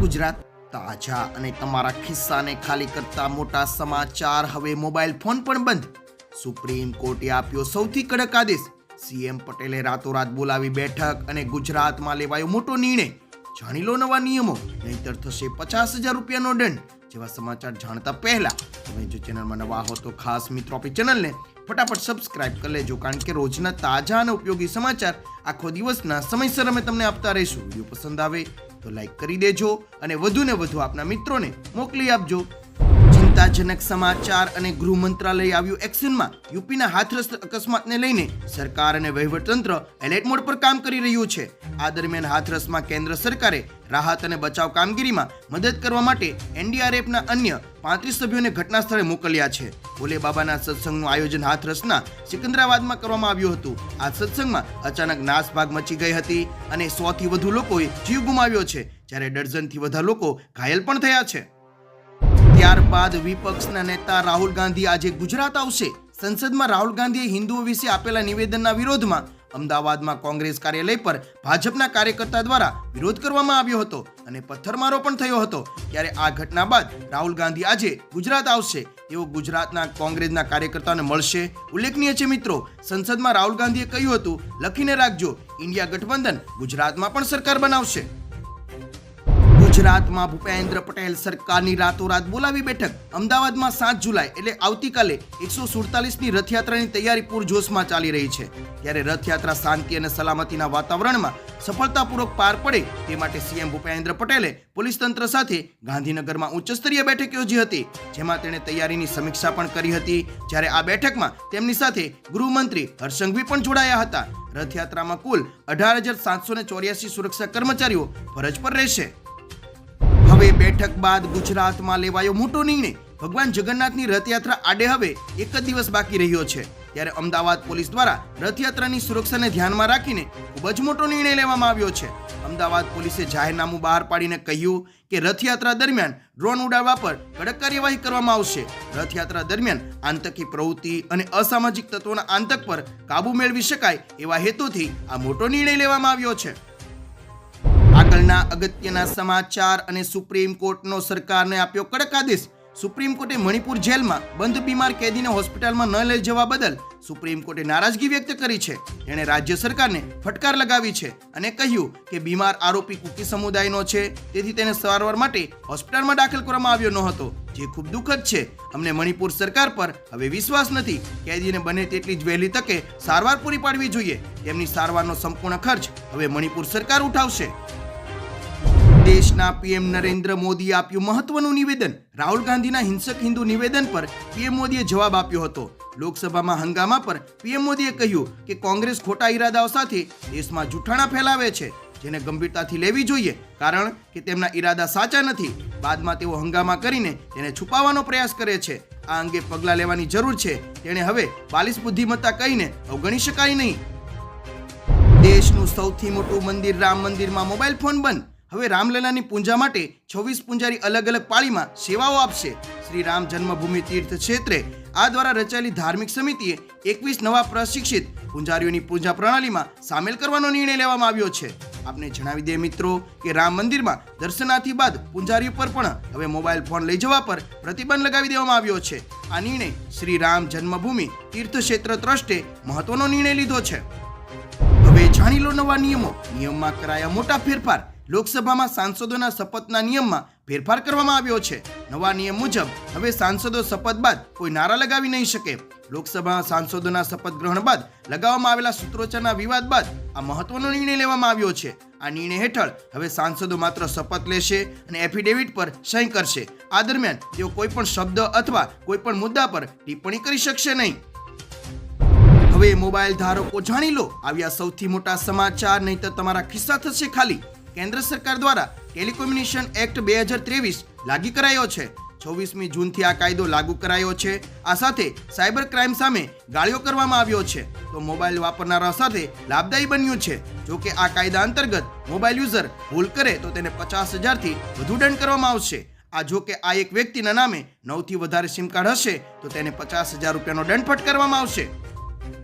ગુજરાત તાજા અને તમારા ખિસ્સાને ખાલી કરતા મોટા સમાચાર. હવે મોબાઈલ ફોન પણ બંધ. સુપ્રીમ કોર્ટે આપ્યો સૌથી કડક આદેશ. સીએમ પટેલે રાતોરાત બોલાવી બેઠક અને ગુજરાતમાં લેવાયો મોટો નિર્ણય. જાણી લો નવા નિયમો. નહીતર થશે પચાસ હજાર રૂપિયાનો દંડ. જેવા સમાચાર જાણતા પહેલા. તમે જો ચેનલમાં નવા હો તો ખાસ મિત્રો આપણી ચેનલને ફટાફટ સબસ્ક્રાઇબ કરી લેજો, કારણ કે રોજના તાજા અને ઉપયોગી સમાચાર આખો દિવસના સમયસર અમે તમને આપતા રહીશું. વીડિયો પસંદ આવે તો લાઈક કરી દેજો અને વધુ ને વધુ આપના મિત્રોને મોકલી આપજો. ચિંતાજનક સમાચાર અને ગૃહ મંત્રાલય આવ્યું એક્શનમાં. યુપીના હાથરસ અકસ્માતને લઈને સરકાર અને વહીવટતંત્ર એલર્ટ મોડ પર કામ કરી રહ્યું છે. આ દરમિયાન હાથરસમાં કેન્દ્ર સરકારે રાહત અને બચાવ કામગીરીમાં મદદ કરવા માટે એનડીઆરએફના અન્ય પાંત્રીસ સભ્યોને ઘટના સ્થળે મોકલ્યા છે. ભોલે બાબાના સત્સંગનું આયોજન હાથરસના સિકંદરાબાદમાં કરવામાં આવ્યું હતું. આ સત્સંગમાં અચાનક નાસભાગ મચી ગઈ હતી અને સો થી વધુ લોકોએ જીવ ગુમાવ્યો છે. જ્યારે ડઝનથી વધુ લોકો ઘાયલ પણ થયા છે. ત્યારબાદ વિપક્ષના નેતા રાહુલ ગાંધી આજે ગુજરાત આવશે. સંસદમાં રાહુલ ગાંધીએ હિન્દુઓ વિશે આપેલા નિવેદનના વિરોધમાં અમદાવાદમાં કોંગ્રેસ કાર્યાલય પર ભાજપના કાર્યકર્તા દ્વારા વિરોધ કરવામાં આવ્યો હતો અને પથ્થરમારો પણ થયો હતો. ત્યારે આ ઘટના બાદ રાહુલ ગાંધી આજે ગુજરાત આવશે. તેઓ ગુજરાતના કોંગ્રેસના કાર્યકર્તાઓને મળશે. ઉલ્લેખનીય છે મિત્રો, સંસદમાં રાહુલ ગાંધીએ કહ્યું હતું, લખીને રાખજો, ઇન્ડિયા ગઠબંધન ગુજરાતમાં પણ સરકાર બનાવશે. ગુજરાતમાં ભૂપેન્દ્ર પટેલ સરકારની રાતોરાત બોલાવી બેઠક. અમદાવાદમાં સાત જુલાઈ એટલે આવતીકાલે એકસો સુડતાલીસની રથયાત્રાની તૈયારી પૂરજોશમાં ચાલી રહી છે. ત્યારે રથયાત્રા શાંતિ અને સલામતીના વાતાવરણમાં સફળતાપૂર્વક પાર પડે તે માટે સીએમ ભૂપેન્દ્ર પટેલે પોલીસ તંત્ર સાથે ગાંધીનગરમાં ઉચ્ચસ્તરીય બેઠક યોજી હતી, જેમાં તેણે તૈયારીની સમીક્ષા પણ કરી હતી. જ્યારે આ બેઠકમાં તેમની સાથે ગૃહમંત્રી હર્ષંઘવી પણ જોડાયા હતા. રથયાત્રામાં કુલ અઢાર હજાર સાતસો ચોર્યાસી સુરક્ષા કર્મચારીઓ ફરજ પર રહેશે. હવે બેઠક બાદ ગુજરાતમાં લેવાયો મોટો નિર્ણય. ભગવાન જગન્નાથની રથયાત્રા આડે હવે એક જ દિવસ બાકી રહ્યો છે. ત્યારે અમદાવાદ પોલીસ દ્વારા રથયાત્રાની સુરક્ષાને ધ્યાનમાં રાખીને ખૂબ જ મોટો નિર્ણય લેવામાં આવ્યો છે. અમદાવાદ પોલીસે જાહેરનામું બહાર પાડીને કહ્યું કે રથયાત્રા દરમિયાન ડ્રોન ઉડાડવા પર કડક કાર્યવાહી કરવામાં આવશે. રથયાત્રા દરમિયાન આતંકી પ્રવૃત્તિ અને અસામાજિક તત્વોના આતંક પર કાબુ મેળવી શકાય એવા હેતુથી આ મોટો નિર્ણય લેવામાં આવ્યો છે. આગળના અગત્યના સમાચાર અને સુપ્રીમ કોર્ટનો સરકારને આપ્યો કડક આદેશ. સુપ્રીમ કોર્ટે મણિપુર જેલમાં બંધ બીમાર કેદીને હોસ્પિટલમાં ન લઈ જવા બદલ સુપ્રીમ કોર્ટે નારાજગી વ્યક્ત કરી છે. તેણે રાજ્ય સરકારને ફટકાર લગાવી છે અને કહ્યું કે બીમાર આરોપી કુકી સમુદાયનો છે. તેથી તેને સારવાર માટે હોસ્પિટલમાં દાખલ કરવામાં આવ્યો ન હતો, જે ખૂબ દુઃખદ છે. અમને મણિપુર સરકાર પર હવે વિશ્વાસ નથી. કેદીને બને તેટલી જ વહેલી તકે સારવાર પૂરી પાડવી જોઈએ. તેમની સારવારનો સંપૂર્ણ ખર્ચ હવે મણિપુર સરકાર ઉઠાવશે. દેશના પીએમ નરેન્દ્ર મોદીએ આપ્યું મહત્વનું નિવેદન. રાહુલ ગાંધીના હિંસક હિન્દુ નિવેદન પર પીએમ મોદીએ જવાબ આપ્યો હતો. લોકસભામાં હંગામા પર પીએમ મોદીએ કહ્યું કે કોંગ્રેસ ખોટા ઈરાદાઓ સાથે દેશમાં જૂઠાણા ફેલાવે છે. જેને ગંભીરતાથી લેવી જોઈએ, કારણ કે તેમના ઈરાદા સાચા નથી. બાદમાં તેઓ હંગામા કરીને તેને છુપાવવાનો પ્રયાસ કરે છે. આ અંગે પગલાં લેવાની જરૂર છે. તેણે હવે બાલિશ બુદ્ધિમત્તા કહીને અવગણી શકાય નહીં. દેશનું સૌથી મોટું મંદિર રામ મંદિરમાં મોબાઈલ ફોન બંધ. હવે રામલલાની પૂજા માટે છવ્વીસ પૂંજારી અલગ અલગ પાળીમાં સેવાઓ આપશે. શ્રી રામ જન્મભૂમિ તીર્થ ક્ષેત્રે આ દ્વારા રચાયેલી ધાર્મિક સમિતિએ એકવીસ નવા પ્રશિક્ષિત પૂંજારીઓની પૂજા પ્રણાલીમાં સામેલ કરવાનો નિર્ણય લેવામાં આવ્યો છે. આપને જણાવી દે મિત્રો કે રામ મંદિરમાં દર્શનાથી બાદ પૂંજારી પર પણ હવે મોબાઈલ ફોન લઈ જવા પર પ્રતિબંધ લગાવી દેવામાં આવ્યો છે. આ નિર્ણય શ્રી રામ જન્મભૂમિ તીર્થ ક્ષેત્ર ટ્રસ્ટે મહત્વનો નિર્ણય લીધો છે. હવે જાણી લો નવા નિયમો. નિયમમાં કરાયા મોટા ફેરફાર. લોકસભામાં સાંસદોના શપથના નિયમમાં ફેરફાર કરવામાં આવ્યો છે. નવા નિયમ મુજબ, હવે સાંસદો શપથ બાદ કોઈ નારા લગાવી નહીં શકે. લોકસભામાં સાંસદોના શપથ ગ્રહણ બાદ લગાવવામાં આવેલા સૂત્રોચ્ચારના વિવાદ બાદ આ મહત્વનો નિર્ણય લેવામાં આવ્યો છે. આ નિર્ણય હેઠળ હવે સાંસદો માત્ર શપથ લેશે અને એફિડેવિટ પર સહી કરશે. આ દરમિયાન તેઓ કોઈ પણ શબ્દ અથવા કોઈ પણ મુદ્દા પર ટિપ્પણી કરી શકશે નહીં. હવે મોબાઈલ ધારકો જાણી લો, આવ્યા સૌથી મોટા સમાચાર નહીં તો તમારા ખિસ્સા થશે ખાલી. કેન્દ્ર સરકાર દ્વારા ટેલિકોમ્યુનિકેશન એક્ટ બે હજાર ત્રેવીસ લાગુ કરાયો છે. છવ્વીસમી જૂનથી આ કાયદો લાગુ કરાયો છે. આ સાથે સાયબર ક્રાઇમ સામે ગાળ્યો કરવામાં આવ્યો છે. તો મોબાઈલ વાપરનારા સાથે લાભદાયી બન્યું છે. જો કે આ કાયદા અંતર્ગત મોબાઈલ યુઝર ભૂલ કરે તો તેને પચાસ હજારથી વધુ દંડ કરવામાં આવશે. આ જો કે આ એક વ્યક્તિના નામે નવથી વધારે સિમ કાર્ડ હશે તો તેને પચાસ હજાર રૂપિયાનો દંડ ફટકારવામાં આવશે.